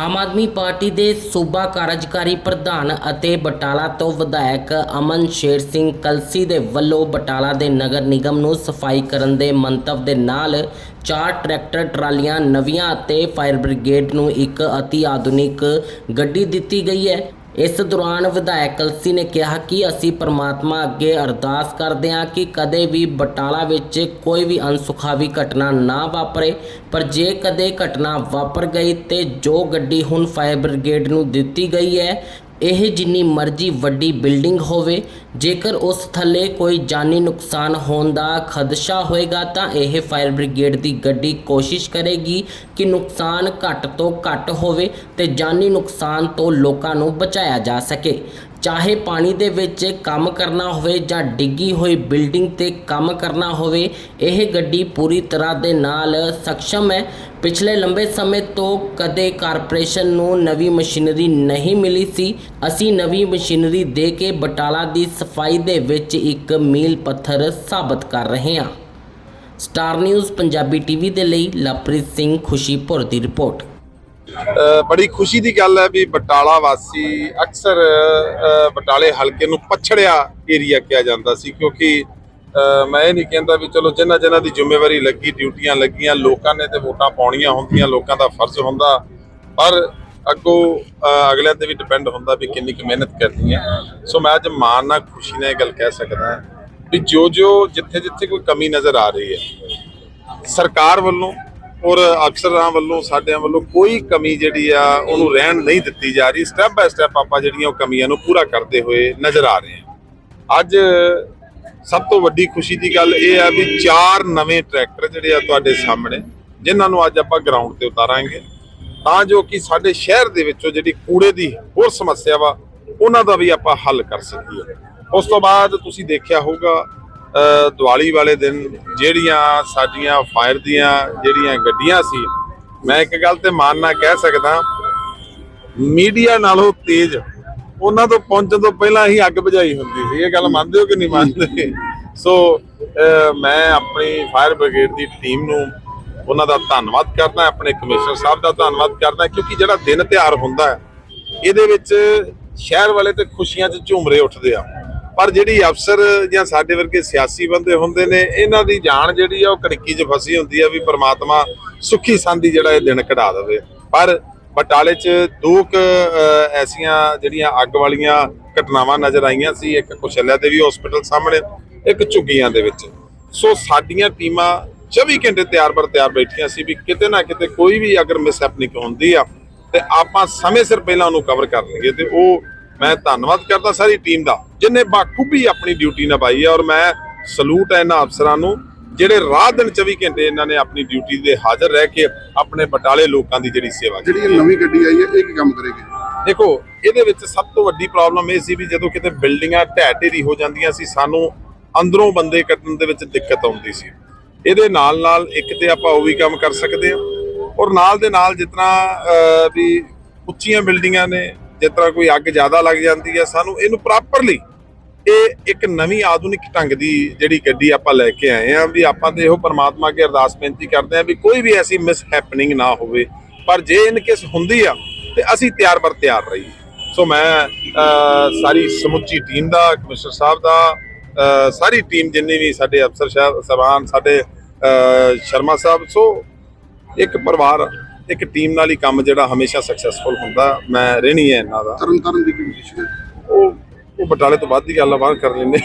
Aam Aadmi party ਦੇ ਸੂਬਾ ਕਾਰਜਕਾਰੀ ਪ੍ਰਧਾਨ ਅਤੇ ਬਟਾਲਾ ਤੋਂ ਵਿਧਾਇਕ ਅਮਨ ਸ਼ੇਰ ਸਿੰਘ ਕਲਸੀ ਦੇ ਵੱਲੋਂ ਬਟਾਲਾ ਦੇ ਨਗਰ ਨਿਗਮ ਨੂੰ ਸਫ਼ਾਈ ਕਰਨ ਦੇ ਮੰਤਵ ਦੇ ਨਾਲ ਚਾਰ ਟਰੈਕਟਰ, ਟਰਾਲੀਆਂ, ਨਵੀਆਂ ਅਤੇ ਫਾਇਰ ਬ੍ਰਿਗੇਡ ਨੂੰ ਇੱਕ ਅਤੀ ਆਧੁਨਿਕ ਗੱਡੀ ਦਿੱਤੀ ਗਈ ਹੈ। ਇਸ ਦੌਰਾਨ ਵਿਧਾਇਕ ਕਲਸੀ ਨੇ ਕਿਹਾ ਕਿ ਅਸੀਂ ਪਰਮਾਤਮਾ ਅੱਗੇ ਅਰਦਾਸ ਕਰਦੇ ਹਾਂ ਕਿ ਕਦੇ ਵੀ ਬਟਾਲਾ ਵਿੱਚ ਕੋਈ ਵੀ ਅਨਸੁਖਾਵੀ ਘਟਨਾ ਨਾ ਵਾਪਰੇ, ਪਰ ਜੇ ਕਦੇ ਘਟਨਾ ਵਾਪਰ ਗਈ ਤੇ ਜੋ ਗੱਡੀ ਹੁਣ ਫਾਇਰ ਬ੍ਰਿਗੇਡ ਨੂੰ ਦਿੱਤੀ ਗਈ ਹੈ ਇਹ ਜਿੰਨੀ ਮਰਜ਼ੀ ਵੱਡੀ ਬਿਲਡਿੰਗ ਹੋਵੇ, ਜੇਕਰ ਉਸ ਥੱਲੇ ਕੋਈ ਜਾਨੀ ਨੁਕਸਾਨ ਹੋਣ ਦਾ ਖਦਸ਼ਾ ਹੋਏਗਾ, ਤਾਂ ਇਹ ਫਾਇਰ ਬ੍ਰਿਗੇਡ ਦੀ ਗੱਡੀ ਕੋਸ਼ਿਸ਼ ਕਰੇਗੀ ਕਿ ਨੁਕਸਾਨ ਘੱਟ ਤੋਂ ਘੱਟ ਹੋਵੇ ਤੇ ਜਾਨੀ ਨੁਕਸਾਨ ਤੋਂ ਲੋਕਾਂ ਨੂੰ ਬਚਾਇਆ ਜਾ ਸਕੇ। ਚਾਹੇ ਪਾਣੀ ਦੇ ਵਿੱਚ ਕੰਮ ਕਰਨਾ ਹੋਵੇ ਜਾਂ ਡਿੱਗੀ ਹੋਈ ਬਿਲਡਿੰਗ ਤੇ ਕੰਮ ਕਰਨਾ ਹੋਵੇ, ਇਹ ਗੱਡੀ ਪੂਰੀ ਤਰ੍ਹਾਂ ਦੇ ਨਾਲ ਸક્ષਮ ਹੈ। ਪਿਛਲੇ ਲੰਬੇ ਸਮੇਂ ਤੋਂ ਕਦੇ ਕਾਰਪੋਰੇਸ਼ਨ ਨੂੰ ਨਵੀਂ ਮਸ਼ੀਨਰੀ ਨਹੀਂ ਮਿਲੀ ਸੀ। ਅਸੀਂ ਨਵੀਂ ਮਸ਼ੀਨਰੀ ਦੇ ਕੇ ਬਟਾਲਾ ਦੀ ਸਫ਼ਾਈ ਦੇ ਵਿੱਚ ਇੱਕ ਮੀਲ ਪੱਥਰ ਸਾਬਤ ਕਰ ਰਹੇ ਹਾਂ। ਸਟਾਰ ਨਿਊਜ਼, ਪੰਜਾਬੀ ਟੀਵੀ ਦੇ ਲਈ ਲਵਪ੍ਰੀਤ ਸਿੰਘ ਖੁਸ਼ੀਪੁਰ ਦੀ ਰਿਪੋਰਟ। ਬੜੀ ਖੁਸ਼ੀ ਦੀ ਗੱਲ ਹੈ ਵੀ ਬਟਾਲਾ ਵਾਸੀ ਅਕਸਰ ਬਟਾਲੇ ਹਲਕੇ ਨੂੰ ਪਛੜਿਆ ਏਰੀਆ ਕਿਹਾ ਜਾਂਦਾ ਸੀ ਕਿਉਂਕਿ ਅ, ਮੈਂ ਇਹ ਨਹੀਂ ਕਹਿੰਦਾ ਵੀ ਚਲੋ ਜਿਨ੍ਹਾਂ ਜਿਨ੍ਹਾਂ ਦੀ ਜ਼ਿੰਮੇਵਾਰੀ ਲੱਗੀ ਡਿਊਟੀਆਂ ਲੱਗੀਆਂ ਲੋਕਾਂ ਨੇ ਤੇ ਵੋਟਾਂ ਪਾਉਣੀਆਂ ਹੁੰਦੀਆਂ ਲੋਕਾਂ ਦਾ ਫਰਜ਼ ਹੁੰਦਾ ਪਰ ਅੱਗੋਂ ਅ, ਅਗਲਿਆਂ ਤੇ ਵੀ ਡਿਪੈਂਡ ਹੁੰਦਾ ਵੀ ਕਿੰਨੀ ਕੁ ਮਿਹਨਤ ਕਰਨੀ ਹੈ। ਸੋ ਮੈਂ ਅੱਜ ਮਾਣ ਨਾਲ ਖੁਸ਼ੀ ਨਾਲ ਇਹ ਗੱਲ ਕਹਿ ਸਕਦਾ ਵੀ ਜੋ ਜੋ ਜਿੱਥੇ ਜਿੱਥੇ ਕੋਈ ਕਮੀ ਨਜ਼ਰ ਆ ਰਹੀ ਹੈ ਸਰਕਾਰ ਵੱਲੋਂ ਔਰ ਅਫਸਰਾਂ ਵੱਲੋਂ, ਸਾਡਿਆਂ ਵੱਲੋਂ ਕੋਈ ਕਮੀ ਜਿਹੜੀ ਆ, ਉਹਨੂੰ ਰਹਿਣ ਨਹੀਂ ਦਿੱਤੀ ਜਾ ਰਹੀ। ਸਟੈਪ ਬਾਏ ਸਟੈਪ ਆਪਾਂ ਜਿਹੜੀਆਂ ਉਹ ਕਮੀਆਂ ਨੂੰ ਪੂਰਾ ਕਰਦੇ ਹੋਏ ਨਜ਼ਰ ਆ ਰਹੇ ਹਾਂ। ਅੱਜ ਸਭ ਤੋਂ ਵੱਡੀ ਖੁਸ਼ੀ ਦੀ ਗੱਲ ਇਹ ਆ ਵੀ ਚਾਰ ਨਵੇਂ ਟਰੈਕਟਰ ਜਿਹੜੇ ਆ ਤੁਹਾਡੇ ਸਾਹਮਣੇ, ਜਿਨ੍ਹਾਂ ਨੂੰ ਅੱਜ ਆਪਾਂ ਗਰਾਊਂਡ ਤੇ ਉਤਾਰਾਂਗੇ। ਤਾਂ ਜੋ ਕਿ ਸਾਡੇ ਸ਼ਹਿਰ ਦੇ ਵਿੱਚੋਂ ਜਿਹੜੀ ਕੂੜੇ ਦੀ ਹੋਰ ਸਮੱਸਿਆ ਵਾ, ਉਹਨਾਂ ਦਾ ਵੀ ਆਪਾਂ ਹੱਲ ਕਰ ਸਕੀਏ। ਉਸ ਤੋਂ ਬਾਅਦ ਤੁਸੀਂ ਦੇਖਿਆ ਹੋਊਗਾ ਦੀਵਾਲੀ ਵਾਲੇ ਦਿਨ ਜਿਹੜੀਆਂ ਸਾਡੀਆਂ ਫਾਇਰ ਦੀਆਂ ਜਿਹੜੀਆਂ ਗੱਡੀਆਂ ਸੀ ਮੈਂ ਇੱਕ ਗੱਲ ਤੇ ਮਾਨ ਨਾਲ ਕਹਿ ਸਕਦਾ ਮੀਡੀਆ ਨਾਲੋਂ ਤੇਜ਼ ਉਹਨਾਂ ਤੋਂ ਪਹੁੰਚਣ ਤੋਂ ਪਹਿਲਾਂ ਹੀ ਅੱਗ ਬੁਝਾਈ ਹੁੰਦੀ ਸੀ। ਇਹ ਗੱਲ ਮੰਨਦੇ ਹੋ ਕਿ ਨਹੀਂ ਮੰਨਦੇ? ਸੋ ਮੈਂ ਆਪਣੀ ਫਾਇਰ ਬ੍ਰਿਗੇਡ ਦੀ ਟੀਮ ਨੂੰ ਉਹਨਾਂ ਦਾ ਧੰਨਵਾਦ ਕਰਦਾ ਆਪਣੇ ਕਮਿਸ਼ਨਰ ਸਾਹਿਬ ਦਾ ਧੰਨਵਾਦ ਕਰਦਾ ਕਿਉਂਕਿ ਜਿਹੜਾ ਦਿਨ ਤਿਉਹਾਰ ਹੁੰਦਾ ਹੈ ਇਹਦੇ ਵਿੱਚ ਸ਼ਹਿਰ ਵਾਲੇ ਤੇ ਖੁਸ਼ੀਆਂ 'ਚ ਝੂਮਰੇ ਉੱਠਦੇ ਆ। ਪਰ ਜਿਹੜੀ ਅਫਸਰ ਜਾਂ ਸਾਡੇ ਵਰਗੇ ਸਿਆਸੀ ਬੰਦੇ ਹੁੰਦੇ ਨੇ, ਇਹਨਾਂ ਦੀ ਜਾਨ ਜਿਹੜੀ ਆ ਉਹ ਕੜਕੀ 'ਚ ਫਸੀ ਹੁੰਦੀ ਆ ਵੀ ਪ੍ਰਮਾਤਮਾ ਸੁੱਖੀ ਸੰਦੀ ਜਿਹੜਾ ਇਹ ਦਿਨ ਕਢਾ ਦੇਵੇ। ਪਰ ਬਟਾਲੇ 'ਚ ਦੋ ਕੁ ਐਸੀਆਂ ਜਿਹੜੀਆਂ ਅੱਗ ਵਾਲੀਆਂ ਘਟਨਾਵਾਂ ਨਜ਼ਰ ਆਈਆਂ ਸੀ, ਇੱਕ ਕੁਸ਼ਲਿਆ ਦੇਵੀ ਹਸਪੀਟਲ ਸਾਹਮਣੇ, ਇੱਕ ਝੁੱਗੀਆਂ ਦੇ ਵਿੱਚ। ਸੋ ਸਾਡੀਆਂ ਟੀਮਾਂ 24 ਘੰਟੇ ਤਿਆਰ ਬਰ ਤਿਆਰ ਬੈਠੀਆਂ ਸੀ ਵੀ ਕਿਤੇ ਨਾ ਕਿਤੇ ਕੋਈ ਵੀ ਅਗਰ ਮਿਸਹੈਪਨਿੰਗ ਹੁੰਦੀ ਆ, ਤੇ ਆਪਾਂ ਸਮੇਂ ਸਿਰ ਪਹਿਲਾਂ ਉਹਨੂੰ ਕਵਰ ਕਰ ਲਈਏ ਤੇ ਉਹ ਮੈਂ ਧੰਨਵਾਦ ਕਰਦਾ ਸਾਰੀ ਟੀਮ ਦਾ। ਜਿਨੇ ਬਾਖੂਬੀ ਆਪਣੀ ਡਿਊਟੀ ਨਿਭਾਈ ਹੈ ਔਰ ਮੈਂ ਸਲੂਟ ਹੈ ਇਹਨਾਂ ਅਫਸਰਾਂ ਨੂੰ ਜਿਹੜੇ ਰਾਤ ਦਿਨ 24 ਘੰਟੇ ਇਹਨਾਂ ਨੇ ਆਪਣੀ ਡਿਊਟੀ ਦੇ ਹਾਜ਼ਰ ਰਹਿ ਕੇ ਆਪਣੇ ਬਟਾਲੇ ਲੋਕਾਂ ਦੀ ਜਿਹੜੀ ਸੇਵਾ ਕੀਤੀ ਜਿਹੜੀ ਇਹ ਨਵੀਂ ਗੱਡੀ ਆਈ ਹੈ ਇਹ ਕੀ ਕੰਮ ਕਰੇਗੀ? ਦੇਖੋ ਇਹਦੇ ਵਿੱਚ ਸਭ ਤੋਂ ਵੱਡੀ ਪ੍ਰੋਬਲਮ ਇਹ ਸੀ ਵੀ ਜਦੋਂ ਕਿਤੇ ਬਿਲਡਿੰਗਾਂ ਢਹਿ ਢੇਰੀ ਹੋ ਜਾਂਦੀਆਂ ਸੀ ਸਾਨੂੰ ਅੰਦਰੋਂ ਬੰਦੇ ਕੱਢਣ ਦੇ ਵਿੱਚ ਦਿੱਕਤ ਆਉਂਦੀ ਸੀ। ਇਹਦੇ ਨਾਲ ਨਾਲ ਇੱਕ ਤੇ ਆਪਾਂ ਉਹ ਵੀ ਕੰਮ ਕਰ ਸਕਦੇ ਹਾਂ ਔਰ ਨਾਲ ਦੇ ਨਾਲ ਜਿਤਨਾ ਵੀ ਉੱਚੀਆਂ ਬਿਲਡਿੰਗਾਂ ਨੇ ਜਿਸ ਤਰ੍ਹਾਂ ਕੋਈ ਅੱਗ ਜ਼ਿਆਦਾ ਲੱਗ ਜਾਂਦੀ ਹੈ ਸਾਨੂੰ ਇਹਨੂੰ ਪ੍ਰੋਪਰਲੀ ਇਹ ਇੱਕ ਨਵੀਂ ਆਧੁਨਿਕ ਢੰਗ ਦੀ ਜਿਹੜੀ ਗੱਡੀ ਆਪਾਂ ਲੈ ਕੇ ਆਏ ਆ ਵੀ ਆਪਾਂ ਤੇ ਇਹੋ ਪਰਮਾਤਮਾ ਅੱਗੇ ਅਰਦਾਸ ਬੇਨਤੀ ਕਰਦੇ ਆ ਵੀ ਕੋਈ ਵੀ ਐਸੀ ਮਿਸ ਹੈਪਨਿੰਗ ਨਾ ਹੋਵੇ। ਪਰ ਜੇ ਇਨ ਕੇਸ ਹੁੰਦੀ ਆ ਤੇ ਅਸੀਂ ਤਿਆਰ ਬਰ ਤਿਆਰ ਰਹੀਏ। ਸੋ ਮੈਂ ਸਾਰੀ ਸਮੁੱਚੀ ਟੀਮ ਦਾ ਕਮਿਸ਼ਨਰ ਸਾਹਿਬ ਦਾ ਸਾਰੀ ਟੀਮ ਜਿੰਨੀ ਵੀ ਸਾਡੇ ਅਫਸਰ ਸਾਹਿਬ ਸਬਾਨ ਸਾਡੇ ਸ਼ਰਮਾ ਸਾਹਿਬ ਸੋ ਇੱਕ ਪਰਿਵਾਰ ਇੱਕ ਟੀਮ ਨਾਲ ਹੀ ਕੰਮ ਜਿਹੜਾ ਹਮੇਸ਼ਾ ਸਕਸੈਸਫੁਲ ਹੁੰਦਾ ਮੈਂ ਰਹਿਣੀ ਹੈ ਇਹਨਾਂ ਦਾ। ਤਰਨ ਤਾਰਨ ਦੀ ਕੀ ਪੋਜੀਸ਼ਨ ਹੈ? ਉਹ ਉਹ ਬਟਾਲੇ ਤੋਂ ਬਾਅਦ ਦੀ ਗੱਲ ਆ ਬਾਹਰ ਕਰ ਲੈਂਦੇ।